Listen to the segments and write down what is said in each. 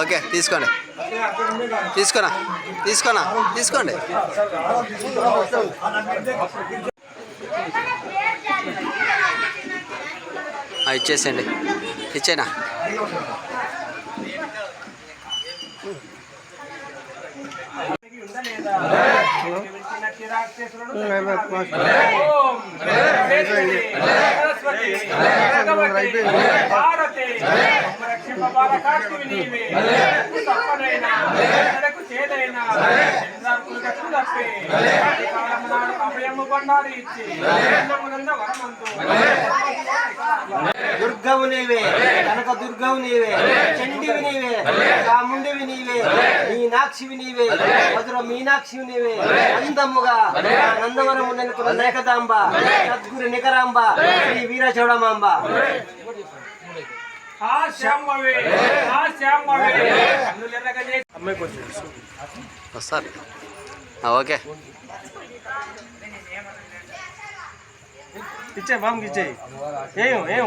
Okay తీసుకోండి. తీసుకోనా? తీసుకోనా? తీసుకోండి. ఆ, ఇచ్చేసేయండి. ఇచ్చేనా? దుర్గవు నీవే కనక దుర్గవు నీవే చండివి నీవే చాముండివి నీవే మీనాక్షివి నీవే మధుర మీనాక్షివి నీవే అందముగా నందవరము నెలకొన్న నేకదాంబ సద్గురు నికరాంబ శ్రీ వీర వస్తారు ఆ, ఓకే. ఇచ్చే బామ్కి ఇచ్చే. ఏం ఏం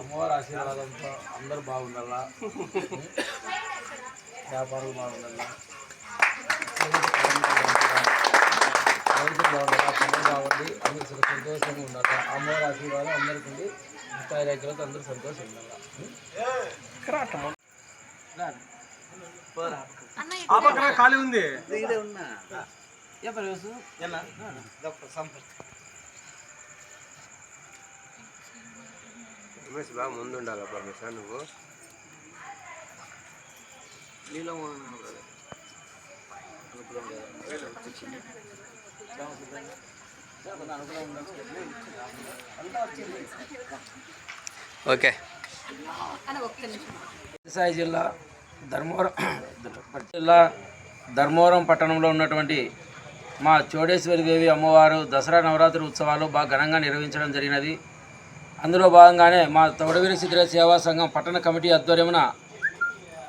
అమ్మవారి ఆశీర్వాదంతో అందరూ బాగుండాలా? వ్యాపారం బాగుండాలా? బాగుండాలా? బాగుండి అందరూ సంతోషంగా ఉండాలా? అమ్మవారి ఆశీర్వాదం అందరికీ ముప్పై రైతులతో అందరూ సంతోషంగా ఉండాలా ఆ పక్కన ఖాళీ ఉంది బాగా ముందు ఉండాలి పరమేశ నువ్వు? ఓకే. సాయి జిల్లా ధర్మవరం జిల్లా ధర్మవరం పట్టణంలో ఉన్నటువంటి మా చోడేశ్వరి దేవి అమ్మవారు దసరా నవరాత్రి ఉత్సవాలు బాగా ఘనంగా నిర్వహించడం జరిగినది. అందులో భాగంగానే మా తౌడవీర శిథిర సేవా సంఘం పట్టణ కమిటీ ఆధ్వర్యమున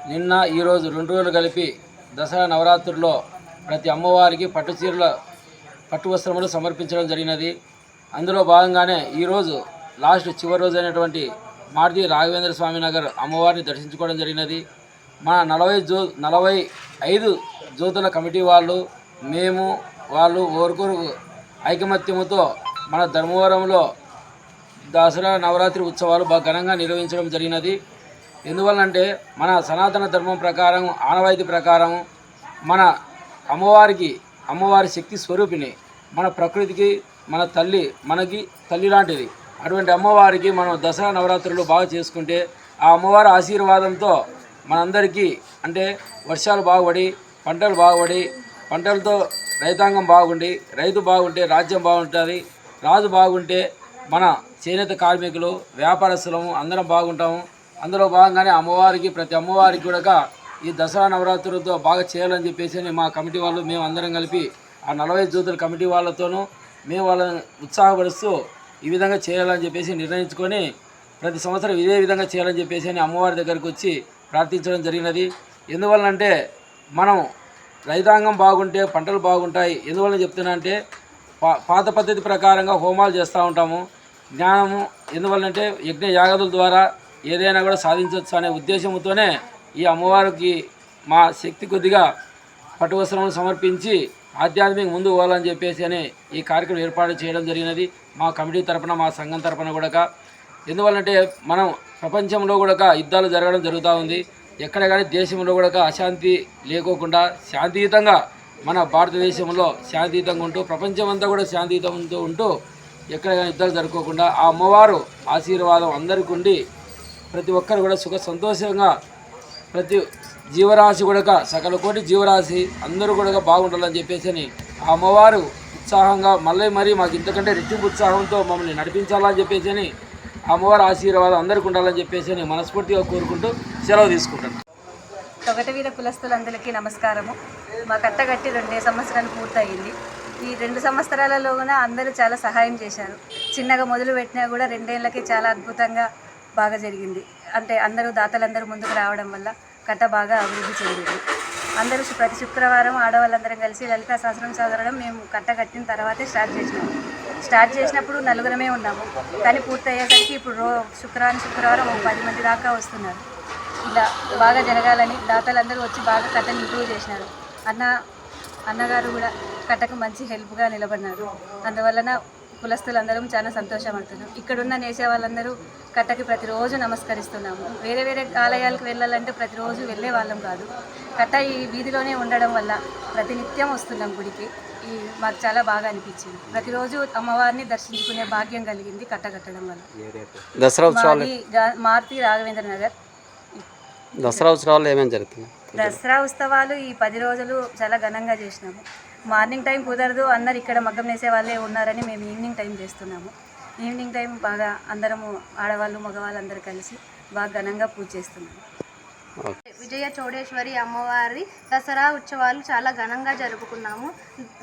నిన్న ఈరోజు రెండు రోజులు కలిపి దసరా నవరాత్రుల్లో ప్రతి అమ్మవారికి పట్టు చీరల పట్టు వస్త్రములు సమర్పించడం జరిగినది. అందులో భాగంగానే ఈరోజు లాస్ట్ చివరి రోజు అయినటువంటి మారుతి రాఘవేంద్ర స్వామి నగర్ అమ్మవారిని దర్శించుకోవడం జరిగినది. మన నలభై జో నలభై ఐదు జ్యోతుల కమిటీ వాళ్ళు మేము వాళ్ళు ఓరుకోరు ఐకమత్యముతో మన ధర్మవరంలో దసరా నవరాత్రి ఉత్సవాలు బాగా ఘనంగా నిర్వహించడం జరిగినది. ఎందువల్లంటే మన సనాతన ధర్మం ప్రకారం ఆనవాయితీ ప్రకారం మన అమ్మవారికి అమ్మవారి శక్తి స్వరూపిణి. మన ప్రకృతికి మన తల్లి మనకి తల్లి లాంటిది. అటువంటి అమ్మవారికి మనం దసరా నవరాత్రులు బాగా చేసుకుంటే ఆ అమ్మవారి ఆశీర్వాదంతో మనందరికీ అంటే వర్షాలు బాగుపడి పంటలు బాగుపడి పంటలతో రైతాంగం బాగుండి రైతు బాగుంటే రాజ్యం బాగుంటుంది రాజు బాగుంటే మన చేనేత కార్మికులు వ్యాపారస్తులము అందరం బాగుంటాము. అందులో భాగంగానే అమ్మవారికి ప్రతి అమ్మవారికి కూడా ఈ దసరా నవరాత్రులతో బాగా చేయాలని చెప్పేసి మా కమిటీ వాళ్ళు మేము అందరం కలిపి ఆ నలభై జ్యోతుల కమిటీ వాళ్ళతోనూ మేము వాళ్ళని ఉత్సాహపరుస్తూ ఈ విధంగా చేయాలని చెప్పేసి నిర్ణయించుకొని ప్రతి సంవత్సరం ఇదే విధంగా చేయాలని చెప్పేసి అని అమ్మవారి దగ్గరికి వచ్చి ప్రార్థించడం జరిగినది. ఎందువలనంటే మనం రైతాంగం బాగుంటే పంటలు బాగుంటాయి. ఎందువల్ల చెప్తున్నా అంటే పాత పద్ధతి ప్రకారంగా హోమాలు చేస్తూ ఉంటాము. జ్ఞానము ఎందువల్లంటే యజ్ఞ యాగదుల ద్వారా ఏదైనా కూడా సాధించవచ్చు అనే ఉద్దేశంతోనే ఈ అమ్మవారికి మా శక్తి కొద్దిగా పట్టువస్త్రములు సమర్పించి ఆధ్యాత్మిక ముందు పోవాలని చెప్పేసి అని ఈ కార్యక్రమం ఏర్పాటు చేయడం జరిగినది. మా కమిటీ తరపున మా సంఘం తరపున కూడా ఎందువల్లంటే మనం ప్రపంచంలో కూడా యుద్ధాలు జరగడం జరుగుతూ ఉంది. ఎక్కడ కానీ దేశంలో కూడా అశాంతి లేకోకుండా శాంతియుతంగా మన భారతదేశంలో శాంతియుతంగా ఉంటూ ప్రపంచమంతా కూడా శాంతియుతంతో ఉంటూ ఎక్కడ కానీ యుద్ధాలు జరుపుకోకుండా ఆ అమ్మవారు ఆశీర్వాదం అందరికీ ఉండి ప్రతి ఒక్కరు కూడా సుఖ సంతోషంగా ప్రతి జీవరాశి కూడా సకల కోటి జీవరాశి అందరూ కూడా బాగుండాలని చెప్పేసి అని ఆ అమ్మవారు ఉత్సాహంగా మళ్ళీ మరీ మాకు ఇంతకంటే రెట్టింపు ఉత్సాహంతో మమ్మల్ని నడిపించాలని చెప్పేసి అని అమ్మవారి ఆశీర్వాదం అందరికీ ఉండాలని చెప్పేసి అని మనస్ఫూర్తిగా కోరుకుంటూ సెలవు తీసుకుంటాను తొగటవీర కులస్తులందరికీ నమస్కారము. మా కట్టగట్టి రెండే సంవత్సరాలు పూర్తయింది. ఈ రెండు సంవత్సరాలలో కూడా అందరూ చాలా సహాయం చేశారు. చిన్నగా మొదలు పెట్టినా కూడా రెండేళ్ళకి చాలా అద్భుతంగా బాగా జరిగింది. అంటే అందరూ దాతలందరూ ముందుకు రావడం వల్ల కట్ట బాగా అభివృద్ధి చెందింది. అందరూ ప్రతి శుక్రవారం ఆడవాళ్ళందరం కలిసి లలిత సహస్రం చదవడం మేము కట్ట కట్టిన తర్వాతే స్టార్ట్ చేసినాము స్టార్ట్ చేసినప్పుడు నలుగురమే ఉన్నాము. కానీ పూర్తయ్యేసరికి ఇప్పుడు రో శుక్రవారం శుక్రవారం ఒక పది మంది దాకా వస్తున్నారు. ఇలా బాగా జరగాలని దాతలందరూ వచ్చి బాగా కట్టను ఇంప్రూవ్ చేసినారు. అన్న అన్నగారు కూడా కట్టకు మంచి హెల్ప్గా నిలబడినారు. అందువలన కులస్తులందరం చాలా సంతోషపడుతున్నాం. ఇక్కడున్న నేసే వాళ్ళందరూ కట్టకి ప్రతిరోజు నమస్కరిస్తున్నాము. వేరే వేరే ఆలయాలకు వెళ్ళాలంటే ప్రతిరోజు వెళ్ళే వాళ్ళం కాదు. కట్ట ఈ వీధిలోనే ఉండడం వల్ల ప్రతినిత్యం వస్తున్నాం గుడికి. ఈ మాకు చాలా బాగా అనిపించింది. ప్రతిరోజు అమ్మవారిని దర్శించుకునే భాగ్యం కలిగింది కట్ట కట్టడం వల్ల. దసరా మారుతి రాఘవేంద్ర నగర్. దసరా ఉత్సవాలు ఏమేమి జరుగుతుంది? దసరా ఉత్సవాలు ఈ పది రోజులు చాలా ఘనంగా చేసినాము. మార్నింగ్ టైం కుదరదు అందరు ఇక్కడ మగ్గం వేసే వాళ్ళే ఉన్నారని మేము ఈవినింగ్ టైం చేస్తున్నాము. ఈవినింగ్ టైం బాగా అందరము ఆడవాళ్ళు మగవాళ్ళు అందరూ కలిసి బాగా ఘనంగా పూజ చేస్తున్నాము. విజయ చౌడేశ్వరి అమ్మవారి దసరా ఉత్సవాలు చాలా ఘనంగా జరుపుకున్నాము.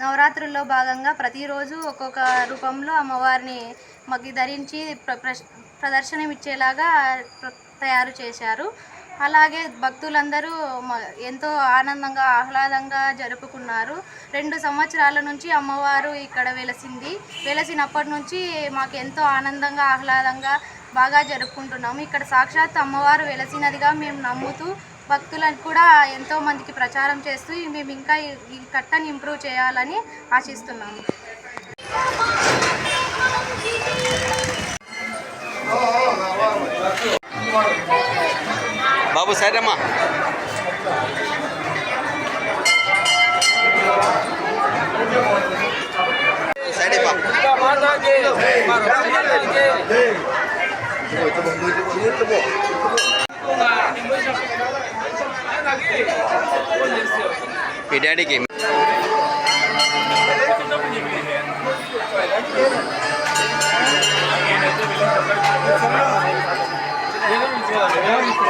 నవరాత్రుల్లో భాగంగా ప్రతిరోజు ఒక్కొక్క రూపంలో అమ్మవారిని మగ్గి ధరించి ప్ర ప్ర- ప్రదర్శనం ఇచ్చేలాగా ప్ర- తయారు చేశారు. అలాగే భక్తులందరూ ఎంతో ఆనందంగా ఆహ్లాదంగా జరుపుకున్నారు. రెండు సంవత్సరాల నుంచి అమ్మవారు ఇక్కడ వెలసింది. వెలసినప్పటి నుంచి మాకు ఎంతో ఆనందంగా ఆహ్లాదంగా బాగా జరుపుకుంటున్నాము. ఇక్కడ సాక్షాత్ అమ్మవారు వెలసినదిగా మేము నమ్ముతూ భక్తులను కూడా ఎంతో మందికి ప్రచారం చేస్తూ మేము ఇంకా ఈ- ఈ కట్టని ఇంప్రూవ్ చేయాలని ఆశిస్తున్నాము. బాబు సరేమ్మా సైడ్ అయిపో. మీ డాడీకి Gracias.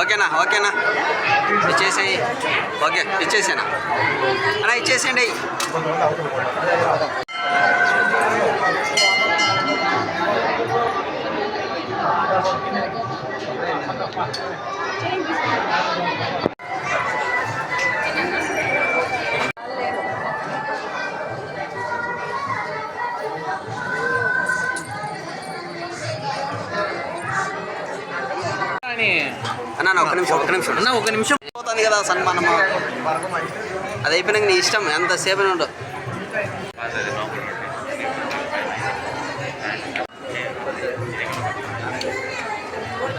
ఓకేనా ఓకేనా? ఇచ్చేసేయి. ఓకే ఇచ్చేసేనా? అలా ఇచ్చేసేయండి. అన్న నా ఒక్క నిమిషం ఒక్క నిమిషం అన్న ఒక్క నిమిషం పోతుంది కదా సన్మానము అది అయిపోయినాక నీ ఇష్టం ఎంతసేపు